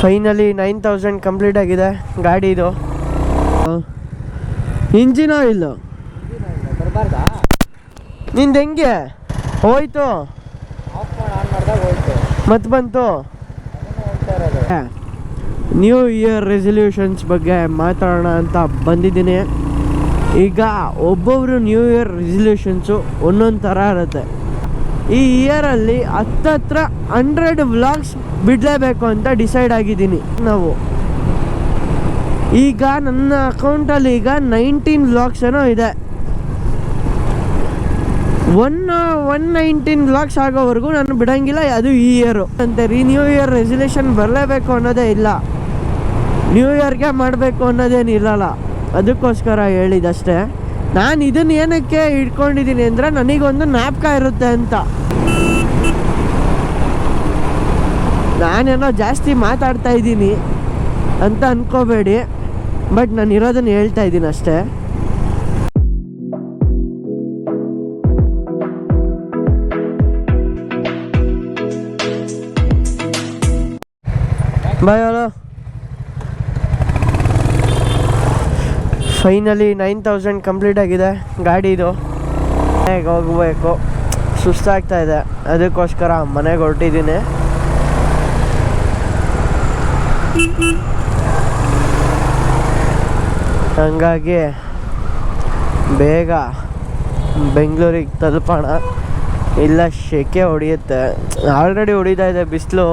Finally nine thousand complete ಆಗಿದೆ. ಗಾಡಿ ಇದು. ಇಂಜಿನ್ ಆಯಿಲ್ನಿಂದ ಹೆಂಗೆ? ಹೋಯ್ತು. ಮತ್ತೆ ಬಂತು. ನ್ಯೂ ಇಯರ್ ರೆಸೊಲ್ಯೂಷನ್ಸ್ ಬಗ್ಗೆ ಮಾತಾಡೋಣ ಅಂತ ಬಂದಿದ್ದೀನಿ. ಈಗ ಒಬ್ಬೊಬ್ರು ನ್ಯೂ ಇಯರ್ ರೆಸೊಲ್ಯೂಷನ್ಸು ಒಂದೊಂದು ಥರ ಇರುತ್ತೆ. ಈ ಇಯರಲ್ಲಿ ಹತ್ತತ್ರ ಹಂಡ್ರೆಡ್ ವ್ಲಾಗ್ಸ್ ಬಿಡಲೇಬೇಕು ಅಂತ ಡಿಸೈಡ್ ಆಗಿದ್ದೀನಿ ನಾವು. ಈಗ ನನ್ನ ಅಕೌಂಟಲ್ಲಿ ಈಗ ನೈನ್ಟೀನ್ ವ್ಲಾಗ್ಸ್ ಏನೋ ಇದೆ. ಒನ್ ಒನ್ ನೈನ್ಟೀನ್ ವ್ಲಾಗ್ಸ್ ಆಗೋವರೆಗೂ ನಾನು ಬಿಡಂಗಿಲ್ಲ, ಅದು ಈ ಇಯರು ಅಂತೆ ರೀ ನ್ಯೂ ಇಯರ್ ರೆಸಲ್ಯೂಷನ್ ಬರಲೇಬೇಕು ಅನ್ನೋದೇ ಇಲ್ಲ. ನ್ಯೂ ಇಯರ್ಗೆ ಮಾಡಬೇಕು ಅನ್ನೋದೇನಿಲ್ಲಲ್ಲ ಅದಕ್ಕೋಸ್ಕರ ಹೇಳಿದಷ್ಟೇ. ನಾನು ಇದನ್ನ ಏನಕ್ಕೆ ಇಟ್ಕೊಂಡಿದ್ದೀನಿ ಅಂದರೆ ನನಗೊಂದು ಜ್ಞಾಪಕ ಇರುತ್ತೆ ಅಂತ. ನಾನೇನೋ ಜಾಸ್ತಿ ಮಾತಾಡ್ತಾ ಇದ್ದೀನಿ ಅಂತ ಅನ್ಕೋಬೇಡಿ, ಬಟ್ ನಾನು ಇರೋದನ್ನು ಹೇಳ್ತಾ ಇದ್ದೀನಿ ಅಷ್ಟೇ. Bye hello finally nine thousand complete ಆಗಿದೆ. ಗಾಡಿದು ಮನೆಗೆ ಹೋಗಬೇಕು. ಸುಸ್ತಾಗ್ತಾ ಇದೆ. ಅದಕ್ಕೋಸ್ಕರ ಮನೆಗೆ ಹೊರಟಿದ್ದೀನಿ. ಹಂಗಾಗಿ ಬೇಗ ಬೆಂಗಳೂರಿಗೆ ತಲುಪೋಣ. ಇಲ್ಲ, ಶೆಕೆ ಹೊಡೆಯುತ್ತೆ. ಆಲ್ರೆಡಿ ಹೊಡಿತಾ ಇದೆ ಬಿಸಿಲು.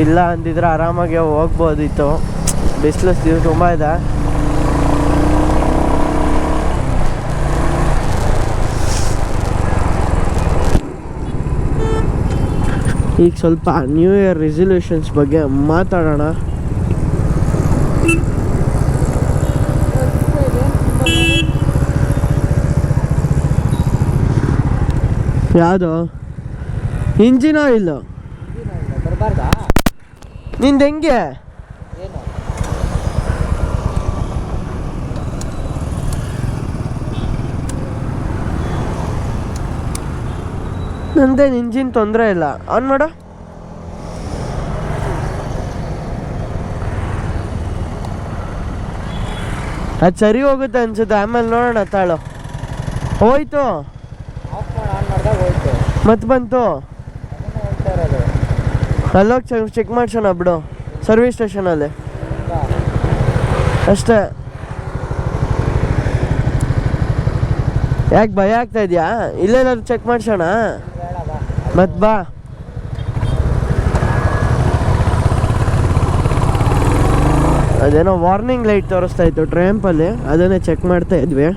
ಇಲ್ಲ ಅಂದಿದ್ರೆ ಆರಾಮಾಗಿ ಹೋಗ್ಬೋದಿತ್ತು. ಬಿಸಿಲು ತುಂಬ ಇದೆ. ಈಗ ಸ್ವಲ್ಪ ನ್ಯೂ ಇಯರ್ ರೆಸೊಲ್ಯೂಷನ್ಸ್ ಬಗ್ಗೆ ಮಾತಾಡೋಣ. ಯಾವುದು? ಇಂಜಿನ್ ಆಯಿಲ್ ನಿಂದು ಹೆಂಗೆ? ನಂದೇನು ಇಂಜಿನ್ ತೊಂದರೆ ಇಲ್ಲ. ಆನ್ ಮಾಡ. ಅದು ಸರಿ ಹೋಗುತ್ತೆ ಅನ್ಸುತ್ತೆ. ಆಮೇಲೆ ನೋಡೋಣ ತಾಳು. ಹೋಯ್ತು ಆಫ್ ಮಾಡಿ ಆನ್ ಮಾಡಿದಾಗ ಹೋಯ್ತು ಮತ್ತೆ ಬಂತು. ಅಲ್ಲೋಗಿ ಚೆಕ್ ಚೆಕ್ ಮಾಡ್ಸೋಣ ಬಿಡು. ಸರ್ವಿಸ್ ಸ್ಟೇಷನಲ್ಲಿ? ಅಷ್ಟೇ. ಯಾಕೆ ಭಯ ಆಗ್ತಾ ಇದೆಯಾ? ಇಲ್ಲೇನಾದ್ರು ಚೆಕ್ ಮಾಡ್ಸೋಣ? ಮತ್ ಬಾ. ಅದೇನೋ ವಾರ್ನಿಂಗ್ ಲೈಟ್ ತೋರಿಸ್ತಾ ಇತ್ತು ಟ್ರ್ಯಾಂಪಲ್ಲಿ ಅದನ್ನೇ ಚೆಕ್ ಮಾಡ್ತಾ ಇದ್ವಿ.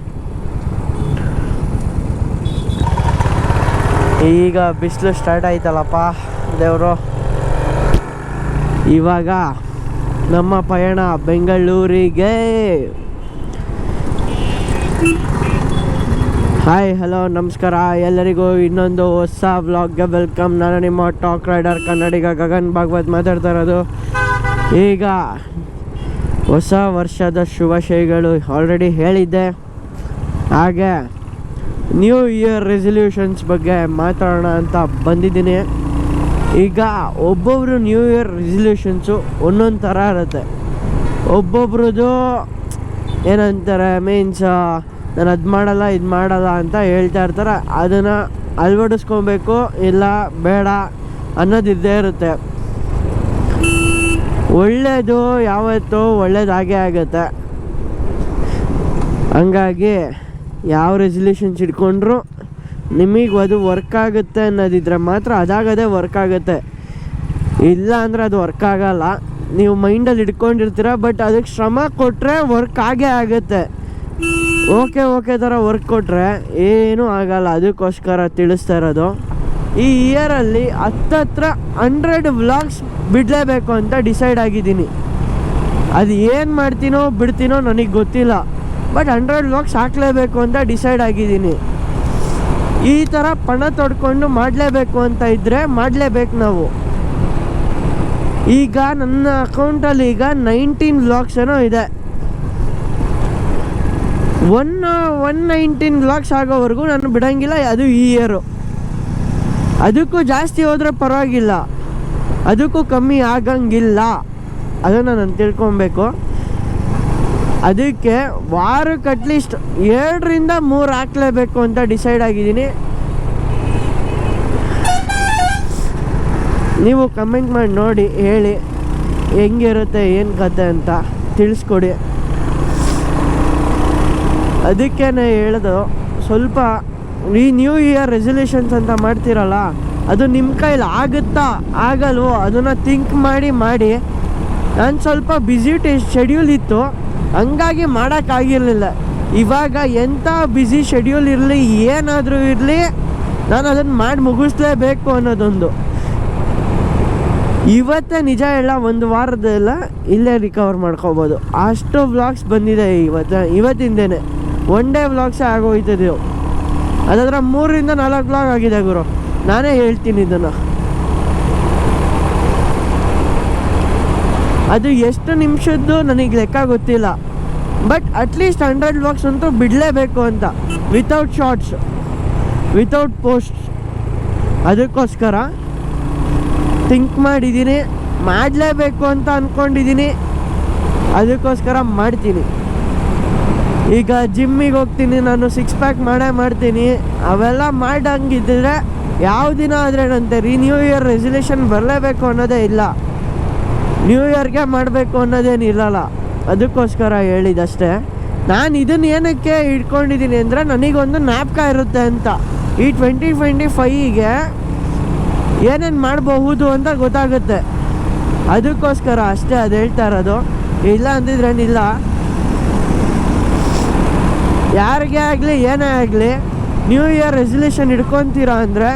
ಈಗ ಬಿಸಿಲು ಸ್ಟಾರ್ಟ್ ಆಯ್ತಲ್ಲಪ್ಪ, ದೇವರು. ಇವಾಗ ನಮ್ಮ ಪಯಣ ಬೆಂಗಳೂರಿಗೆ. ಹಾಯ್ ಹಲೋ ನಮಸ್ಕಾರ. ಎಲ್ಲರಿಗೂ ಇನ್ನೊಂದು ಹೊಸ ವ್ಲಾಗ್ಗೆ ವೆಲ್ಕಮ್ ನಾನು ನಿಮ್ಮ ಟಾಕ್ ರೈಡರ್ ಕನ್ನಡಿಗ ಗಗನ್ ಭಾಗವತ್ ಮಾತಾಡ್ತಾ ಇರೋದು ಈಗ ಹೊಸ ವರ್ಷದ ಶುಭಾಶಯಗಳು ಆಲ್ರೆಡಿ ಹೇಳಿದ್ದೆ. ಹಾಗೆ ನ್ಯೂ ಇಯರ್ ರೆಸೊಲ್ಯೂಷನ್ಸ್ ಬಗ್ಗೆ ಮಾತಾಡೋಣ ಅಂತ ಬಂದಿದ್ದೀನಿ. ಈಗ ಒಬ್ಬೊಬ್ರು ನ್ಯೂ ಇಯರ್ ರೆಸೊಲ್ಯೂಷನ್ಸು ಒಂದೊಂದು ಥರ ಇರುತ್ತೆ. ಒಬ್ಬೊಬ್ರದ್ದು ಏನಂತಾರೆ ಮೀನ್ಸ್ ನಾನು ಅದು ಮಾಡಲ್ಲ, ಇದು ಮಾಡಲ್ಲ ಅಂತ ಹೇಳ್ತಾ ಇರ್ತಾರೆ. ಅದನ್ನು ಅಳವಡಿಸ್ಕೊಬೇಕು, ಇಲ್ಲ ಬೇಡ ಅನ್ನೋದು ಇದ್ದೇ ಇರುತ್ತೆ. ಒಳ್ಳೆಯದು ಯಾವತ್ತೂ ಒಳ್ಳೇದಾಗೇ ಆಗುತ್ತೆ. ಹಂಗಾಗಿ ಯಾವ ರೆಸಲ್ಯೂಷನ್ಸ್ ಇಟ್ಕೊಂಡ್ರು ನಿಮಗೆ ಅದು ವರ್ಕ್ ಆಗುತ್ತೆ ಅನ್ನೋದಿದ್ರೆ ಮಾತ್ರ ಅದಾಗದೇ ವರ್ಕ್ ಆಗುತ್ತೆ. ಇಲ್ಲ ಅಂದರೆ ಅದು ವರ್ಕ್ ಆಗಲ್ಲ. ನೀವು ಮೈಂಡಲ್ಲಿ ಇಟ್ಕೊಂಡಿರ್ತೀರ ಬಟ್ ಅದಕ್ಕೆ ಶ್ರಮ ಕೊಟ್ಟರೆ ವರ್ಕ್ ಆಗೇ ಆಗುತ್ತೆ. ಓಕೆ ಓಕೆ ಥರ ವರ್ಕ್ ಕೊಟ್ಟರೆ ಏನೂ ಆಗಲ್ಲ. ಅದಕ್ಕೋಸ್ಕರ ತಿಳಿಸ್ತಾ ಇರೋದು, ಈ ಇಯರಲ್ಲಿ ಹತ್ತತ್ರ ಹಂಡ್ರೆಡ್ ವ್ಲಾಗ್ಸ್ ಬಿಡಲೇಬೇಕು ಅಂತ ಡಿಸೈಡ್ ಆಗಿದ್ದೀನಿ. ಅದು ಏನು ಮಾಡ್ತೀನೋ ಬಿಡ್ತೀನೋ ನನಗೆ ಗೊತ್ತಿಲ್ಲ. ಬಟ್ ಹಂಡ್ರೆಡ್ ವ್ಲಾಗ್ಸ್ ಹಾಕಲೇಬೇಕು ಅಂತ ಡಿಸೈಡ್ ಆಗಿದ್ದೀನಿ. ಈ ಥರ ಪಣ ತೊಡ್ಕೊಂಡು ಮಾಡಲೇಬೇಕು ಅಂತ ಇದ್ದರೆ ಮಾಡಲೇಬೇಕು ನಾವು. ಈಗ ನನ್ನ ಅಕೌಂಟಲ್ಲಿ ಈಗ ನೈನ್ಟೀನ್ ವ್ಲಾಗ್ಸ್ ಏನೋ ಇದೆ. ಒನ್ ಒನ್ ನೈನ್ಟೀನ್ ವ್ಲಾಗ್ಸ್ ಆಗೋವರೆಗೂ ನಾನು ಬಿಡೋಂಗಿಲ್ಲ, ಅದು ಈ ಇಯರು ಅದಕ್ಕೂ ಜಾಸ್ತಿ ಹೋದರೆ ಪರವಾಗಿಲ್ಲ. ಅದಕ್ಕೂ ಕಮ್ಮಿ ಆಗಂಗಿಲ್ಲ. ಅದನ್ನು ನಾನು ತಿಳ್ಕೊಬೇಕು. ಅದಕ್ಕೆ ವಾರಕ್ಕೆ ಅಟ್ಲೀಸ್ಟ್ ಎರಡರಿಂದ ಮೂರು ಹಾಕ್ಲೇಬೇಕು ಅಂತ ಡಿಸೈಡ್ ಆಗಿದ್ದೀನಿ. ನೀವು ಕಮೆಂಟ್ ಮಾಡಿ ನೋಡಿ, ಹೇಳಿ, ಹೆಂಗಿರುತ್ತೆ, ಏನು ಕತೆ ಅಂತ ತಿಳಿಸ್ಕೊಡಿ. ಅದಕ್ಕೆ ಹೇಳಿದು, ಸ್ವಲ್ಪ ಈ ನ್ಯೂ ಇಯರ್ ರೆಸೊಲ್ಯೂಷನ್ಸ್ ಅಂತ ಮಾಡ್ತೀರಲ್ಲ, ಅದು ನಿಮ್ಮ ಕೈಲಿ ಆಗುತ್ತಾ, ಆಗಲ್ವೋ, ಅದನ್ನು ಥಿಂಕ್ ಮಾಡಿ ಮಾಡಿ. ನಾನು ಸ್ವಲ್ಪ ಬ್ಯುಸಿ ಟೆ ಶೆಡ್ಯೂಲ್ ಇತ್ತು. ಹಂಗಾಗಿ ಮಾಡೋಕ್ಕಾಗಿರಲಿಲ್ಲ ಇವಾಗ ಎಂಥ ಬ್ಯುಸಿ ಶೆಡ್ಯೂಲ್ ಇರಲಿ, ಏನಾದರೂ ಇರಲಿ, ನಾನು ಅದನ್ನು ಮಾಡಿ ಮುಗಿಸ್ಲೇಬೇಕು ಅನ್ನೋದೊಂದು. ಇವತ್ತೇ ನಿಜ ಹೇಳ, ಒಂದು ವಾರದೆಲ್ಲ ಇಲ್ಲೇ ರಿಕವರ್ ಮಾಡ್ಕೋಬೋದು. ಅಷ್ಟು ವ್ಲಾಗ್ಸ್ ಬಂದಿದೆ ಇವತ್ತು ಇವತ್ತಿಂದೇ ಒನ್ ಡೇ ವ್ಲಾಗ್ಸೇ ಆಗೋಯ್ತದೆ. ಅದಾದ್ರೆ ಮೂರರಿಂದ ನಾಲ್ಕು ವ್ಲಾಗ್ ಆಗಿದೆ ಗುರು. ನಾನೇ ಹೇಳ್ತೀನಿ ಇದನ್ನು. ಅದು ಎಷ್ಟು ನಿಮಿಷದ್ದು ನನಗೆ ಲೆಕ್ಕ ಗೊತ್ತಿಲ್ಲ. ಬಟ್ ಅಟ್ಲೀಸ್ಟ್ ಹಂಡ್ರೆಡ್ ವಾಕ್ಸ್ ಅಂತೂ ಬಿಡಲೇಬೇಕು ಅಂತ. ವಿತೌಟ್ ಶಾರ್ಟ್ಸ್ ವಿತೌಟ್ ಪೋಸ್ಟ್ ಅದಕ್ಕೋಸ್ಕರ ಥಿಂಕ್ ಮಾಡಿದ್ದೀನಿ, ಮಾಡಲೇಬೇಕು ಅಂತ ಅಂದ್ಕೊಂಡಿದ್ದೀನಿ ಅದಕ್ಕೋಸ್ಕರ ಮಾಡ್ತೀನಿ. ಈಗ ಜಿಮ್ಮಿಗೆ ಹೋಗ್ತೀನಿ, ನಾನು ಸಿಕ್ಸ್ ಪ್ಯಾಕ್ ಮಾಡೇ ಮಾಡ್ತೀನಿ. ಅವೆಲ್ಲ ಮಾಡಂಗಿದ್ದರೆ ಯಾವ ದಿನ ಆದ್ರೇನಂತೆ ರೀ ನ್ಯೂ ಇಯರ್ ರೆಸಲ್ಯೂಷನ್ ಬರಲೇಬೇಕು ಅನ್ನೋದೇ ಇಲ್ಲ. ನ್ಯೂ ಇಯರ್ಗೆ ಮಾಡಬೇಕು ಅನ್ನೋದೇನಿಲ್ಲಲ್ಲ ಅದಕ್ಕೋಸ್ಕರ ಹೇಳಿದಷ್ಟೇ. ನಾನು ಇದನ್ನು ಏನಕ್ಕೆ ಇಟ್ಕೊಂಡಿದ್ದೀನಿ ಅಂದರೆ ನನಗೊಂದು ಜ್ಞಾಪಕ ಇರುತ್ತೆ ಅಂತ. ಈ ಟ್ವೆಂಟಿ ಟ್ವೆಂಟಿ ಫೈಗೆ ಏನೇನು ಮಾಡಬಹುದು ಅಂತ ಗೊತ್ತಾಗುತ್ತೆ. ಅದಕ್ಕೋಸ್ಕರ ಅಷ್ಟೇ ಅದು ಹೇಳ್ತಾ ಇರೋದು. ಇಲ್ಲ ಅಂದಿದ್ರೇನಿಲ್ಲ. ಯಾರಿಗೇ ಆಗಲಿ, ಏನೇ ಆಗಲಿ ನ್ಯೂ ಇಯರ್ ರೆಸಲ್ಯೂಷನ್ ಇಟ್ಕೊತೀರಾ ಅಂದರೆ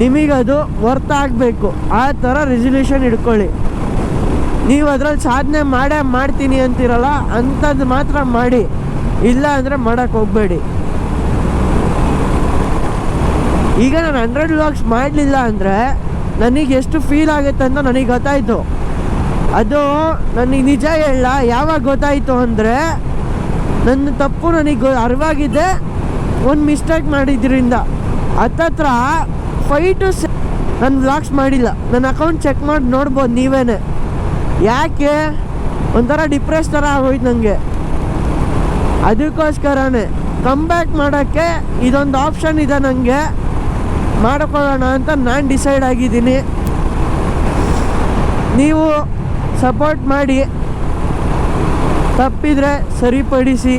ನಿಮಗದು ವರ್ತ್ ಆಗಬೇಕು. ಆ ಥರ ರೆಸಲ್ಯೂಷನ್ ಇಟ್ಕೊಳ್ಳಿ. ನೀವು ಅದ್ರಲ್ಲಿ ಸಾಧನೆ ಮಾಡೇ, ಮಾಡ್ತೀನಿ ಅಂತೀರಲ್ಲ, ಅಂಥದ್ದು ಮಾತ್ರ ಮಾಡಿ. ಇಲ್ಲ ಅಂದರೆ ಮಾಡೋಕ್ಕೆ ಹೋಗಬೇಡಿ. ಈಗ ನಾನು ಹಂಡ್ರೆಡ್ ವ್ಲಾಗ್ಸ್ ಮಾಡಲಿಲ್ಲ ಅಂದರೆ ನನಗೆ ಎಷ್ಟು ಫೀಲ್ ಆಗುತ್ತೆ ಅಂತ ನನಗೆ ಗೊತ್ತಾಯಿತು. ಅದು ನನಗೆ ನಿಜ ಹೇಳ, ಯಾವಾಗ ಗೊತ್ತಾಯಿತು ಅಂದರೆ ನನ್ನ ತಪ್ಪು ನನಗೆ ಅರಿವಾಗಿದೆ. ಒಂದು ಮಿಸ್ಟೇಕ್ ಮಾಡಿದ್ರಿಂದ. ಹತ್ತತ್ರ ಫೈ ಟು ನಾನು ವ್ಲಾಗ್ಸ್ ಮಾಡಿಲ್ಲ. ನನ್ನ ಅಕೌಂಟ್ ಚೆಕ್ ಮಾಡಿ, ನೋಡ್ಬೋದು ನೀವೇನೆ. ಯಾಕೆ? ಒಂಥರ ಡಿಪ್ರೆಸ್ ಥರ ಆಗೋಯ್ತು ನನಗೆ ಅದಕ್ಕೋಸ್ಕರನೇ ಕಮ್ ಬ್ಯಾಕ್ ಮಾಡೋಕ್ಕೆ ಇದೊಂದು ಆಪ್ಷನ್ ಇದೆ ನನಗೆ ಮಾಡ್ಕೊಳ್ಳೋಣ ಅಂತ ನಾನು ಡಿಸೈಡ್ ಆಗಿದ್ದೀನಿ. ನೀವು ಸಪೋರ್ಟ್ ಮಾಡಿ. ತಪ್ಪಿದರೆ ಸರಿಪಡಿಸಿ.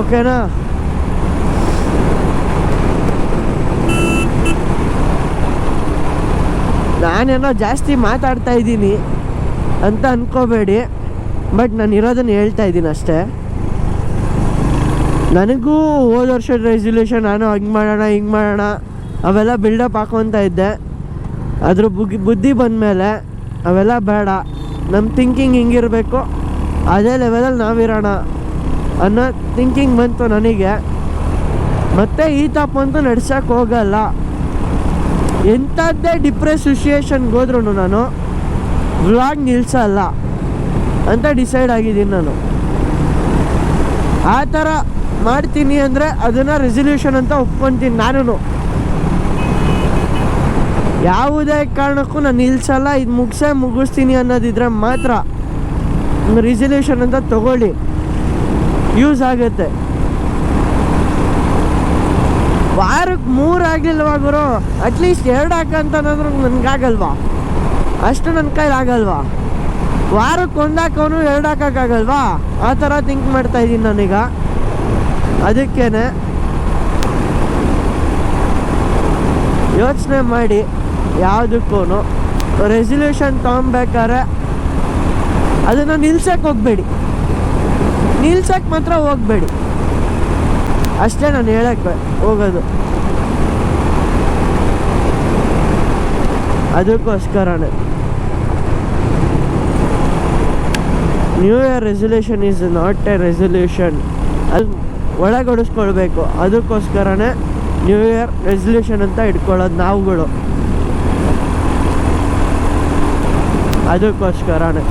ಓಕೆನಾ ನಾನೇನೋ ಜಾಸ್ತಿ ಮಾತಾಡ್ತಾ ಇದ್ದೀನಿ ಅಂತ ಅನ್ಕೋಬೇಡಿ. ಬಟ್ ನಾನು ಇರೋದನ್ನು ಹೇಳ್ತಾ ಇದ್ದೀನಿ ಅಷ್ಟೇ. ನನಗೂ ಹೋದ ವರ್ಷದ ರೆಸಲ್ಯೂಷನ್ ನಾನು ಹಂಗೆ ಮಾಡೋಣ, ಹಿಂಗೆ ಮಾಡೋಣ, ಅವೆಲ್ಲ ಬಿಲ್ಡಪ್ ಹಾಕೊತ ಇದ್ದೆ. ಅದ್ರ ಬುಗ್, ಬುದ್ಧಿ ಬಂದಮೇಲೆ ಅವೆಲ್ಲ ಬೇಡ. ನಮ್ಮ ಥಿಂಕಿಂಗ್ ಹಿಂಗಿರಬೇಕು. ಅದೇ ಲೆವೆಲಲ್ಲಿ ನಾವಿರೋಣ ಅನ್ನೋ ಥಿಂಕಿಂಗ್ ಬಂತು ನನಗೆ. ಮತ್ತೆ ಈ ತಪ್ಪಂತೂ ನಡ್ಸೋಕ್ಕೆ ಹೋಗಲ್ಲ. ಎಂಥದ್ದೇ ಡಿಪ್ರೆಸ್ ಸಿಚುಯೇಷನ್ಗೆ ಹೋದ್ರೂ ನಾನು ವ್ಲಾಗ್ ನಿಲ್ಸಲ್ಲ ಅಂತ ಡಿಸೈಡ್ ಆಗಿದ್ದೀನಿ ನಾನು. ಆ ಥರ ಮಾಡ್ತೀನಿ ಅಂದರೆ ಅದನ್ನು ರೆಸಲ್ಯೂಷನ್ ಅಂತ ಒಪ್ಕೊತೀನಿ ನಾನು ಯಾವುದೇ ಕಾರಣಕ್ಕೂ ನಾನು ನಿಲ್ಸಲ್ಲ, ಇದು ಮುಗಿಸೇ ಮುಗಿಸ್ತೀನಿ ಅನ್ನೋದಿದ್ರೆ ಮಾತ್ರ ರೆಸಲ್ಯೂಷನ್ ಅಂತ ತಗೊಳ್ಳಿ. ಯೂಸ್ ಆಗುತ್ತೆ. ವಾರಕ್ಕೆ ಮೂರು ಆಗಲಿಲ್ವಾ ಗುರು? ಅಟ್ಲೀಸ್ಟ್ ಎರಡು ಹಾಕಂತಂದ್ರೆ ನನಗಾಗಲ್ವಾ? ಅಷ್ಟು ನನ್ನ ಕೈಲಿ ಆಗಲ್ವಾ? ವಾರಕ್ಕೆ ಒಂದು ಹಾಕೋನು ಎರಡು ಹಾಕೋಕ್ಕಾಗಲ್ವಾ? ಆ ಥರ ಥಿಂಕ್ ಮಾಡ್ತಾ ಇದ್ದೀನಿ ನಾನೀಗ. ಅದಕ್ಕೇನೆ ಯೋಚನೆ ಮಾಡಿ ಯಾವುದಕ್ಕೂ ರೆಸಲ್ಯೂಷನ್ ತೊಗೊಬೇಕಾದ್ರೆ ಅದನ್ನು ನಿಲ್ಸಕ್ಕೆ ಹೋಗಬೇಡಿ. ನಿಲ್ಸಕ್ಕೆ ಮಾತ್ರ ಹೋಗಬೇಡಿ. ಅಷ್ಟೇ ನಾನು ಹೇಳಕ್ಕೆ ಹೋಗೋದು. ಅದಕ್ಕೋಸ್ಕರನೇ. New year resolution is not a resolution ಅಲ್ಲಿ ಒಳಗೊಡಿಸ್ಕೊಳ್ಬೇಕು. ಅದಕ್ಕೋಸ್ಕರನೇ ನ್ಯೂ ಇಯರ್ ರೆಸೊಲ್ಯೂಷನ್ ಅಂತ ಇಟ್ಕೊಳ್ಳೋದು ನಾವುಗಳು. ಅದಕ್ಕೋಸ್ಕರನೇ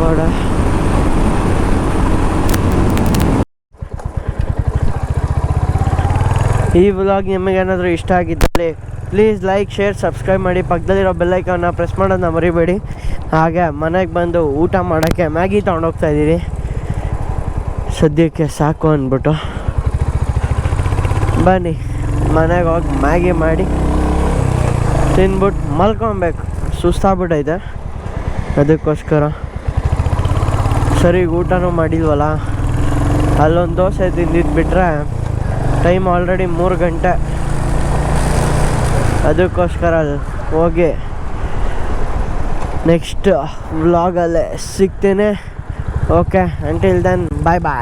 ಬೇಡ ಈ ವ್ಲಾಗ್ ನಿಮಗೇನಾದರೂ ಇಷ್ಟ ಆಗಿದ್ದಲ್ಲಿ ಪ್ಲೀಸ್ ಲೈಕ್ ಶೇರ್ ಸಬ್ಸ್ಕ್ರೈಬ್ ಮಾಡಿ. ಪಕ್ಕದಲ್ಲಿರೋ ಬೆಲ್ಲೈಕನ್ನ ಪ್ರೆಸ್ ಮಾಡೋದನ್ನ ಮರಿಬೇಡಿ. ಹಾಗೆ ಮನೆಗೆ ಬಂದು ಊಟ ಮಾಡೋಕ್ಕೆ ಮ್ಯಾಗಿ ತೊಗೊಂಡೋಗ್ತಾ ಇದ್ದೀವಿ ಸದ್ಯಕ್ಕೆ ಸಾಕು ಅಂದ್ಬಿಟ್ಟು. ಬನ್ನಿ, ಮನೆಗೆ ಹೋಗಿ ಮ್ಯಾಗಿ ಮಾಡಿ ತಿಂದ್ಬಿಟ್ಟು ಮಲ್ಕೊಬೇಕು. ಸುಸ್ತಾಗ್ಬಿಟ್ಟೈತೆ ಅದಕ್ಕೋಸ್ಕರ. ಸರಿ, ಊಟನೂ ಮಾಡಿಲ್ವಲ್ಲ? ಅಲ್ಲೊಂದು ದೋಸೆ ತಿಂದಿದ್ದು ಬಿಟ್ರೆ ಟೈಮ್ ಆಲ್ರೆಡಿ ಮೂರು ಗಂಟೆ. ಅದಕ್ಕೋಸ್ಕರ ಹೋಗಿ ನೆಕ್ಸ್ಟ್ ವ್ಲಾಗಲ್ಲೇ ಸಿಗ್ತೇನೆ. Okay until then bye bye